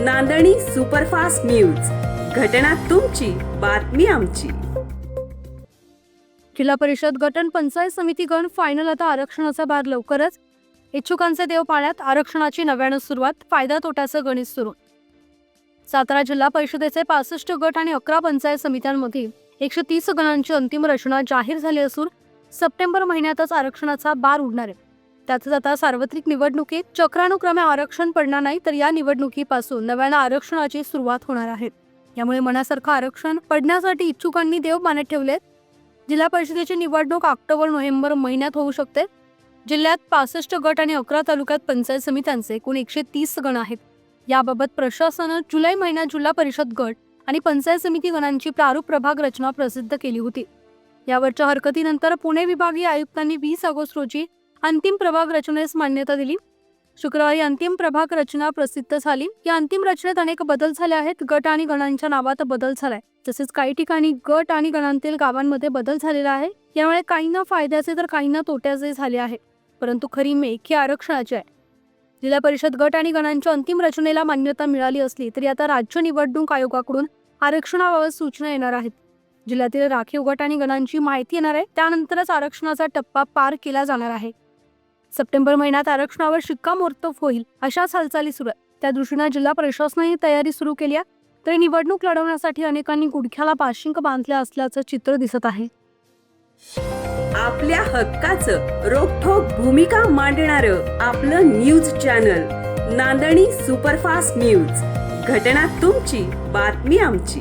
नांदणी superfast news. घटना तुमची बातमी आमची. जिल्हा परिषद गटन पंचायत समिती गण फायनल आता आरक्षणाचा भार लवकरच. इच्छुकांचे देव पाण्यात आरक्षणाची नव्यानं सुरुवात फायदा तोट्याचं गणित सुरू. सातारा जिल्हा परिषदेचे पासष्ट गट आणि अकरा पंचायत समित्यांमध्ये एकशे तीस गणांची अंतिम रचना जाहीर झाली असून सप्टेंबर महिन्यातच आरक्षणाचा बार उडणार आहे. त्यातच आता सार्वत्रिक निवडणुकीत चक्रानुक्रमे आरक्षण पडणार नाही तर या निवडणुकीपासून नव्यानं आरक्षणाची सुरुवात होणार आहे. यामुळे मनासारखं आरक्षण पडण्यासाठी इच्छुकांनी देव मानत ठेवलेत. जिल्हा परिषदेची निवडणूक ऑक्टोबर नोव्हेंबर महिन्यात होऊ शकते. जिल्ह्यात पासष्ट गट आणि अकरा तालुक्यात पंचायत समित्यांचे एकूण एकशे तीस गण आहेत. याबाबत प्रशासनानं जुलै महिन्यात जिल्हा परिषद गट आणि पंचायत समिती गणांची प्रारूप प्रभाग रचना प्रसिद्ध केली होती. यावरच्या हरकतीनंतर पुणे विभागीय आयुक्तांनी वीस ऑगस्ट रोजी अंतिम प्रभाग रचनेस मान्यता दिली. शुक्रवारी अंतिम प्रभाग रचना प्रसिद्ध झाली. या अंतिम रचनेत अनेक बदल झाले आहेत. गट आणि गणांच्या नावात बदल झालाय. तसेच काही ठिकाणी गट आणि गणांतील गावांमध्ये बदल झालेला आहे. यामुळे काहींना फायद्याचे तर काहींना तोट्याचे झाले आहे. परंतु खरी मेख ही आरक्षणाची आहे. जिल्हा परिषद गट आणि गणांच्या अंतिम रचनेला मान्यता मिळाली असली तरी आता राज्य निवडणूक आयोगाकडून आरक्षणाबाबत सूचना येणार आहेत. जिल्ह्यातील राखीव गट आणि गणांची माहिती येणार आहे. त्यानंतरच आरक्षणाचा टप्पा पार केला जाणार आहे. सप्टेंबर महिन्यात आरक्षणावर शिक्कामोर्तब होईल अशाच हालचाली सुरू आहेत. त्या दृष्टीनं जिल्हा प्रशासनाने तयारी सुरू केली आहे तरी निवडणूक लढवण्यासाठी अनेकांनी गुडख्याला पाशिंक बांधले असल्याचं चित्र दिसत आहे. आपल्या हक्काचं रोखोक भूमिका मांडणार आपलं न्यूज चॅनल नांदणी सुपरफास्ट न्यूज. घटना तुमची बातमी आमची.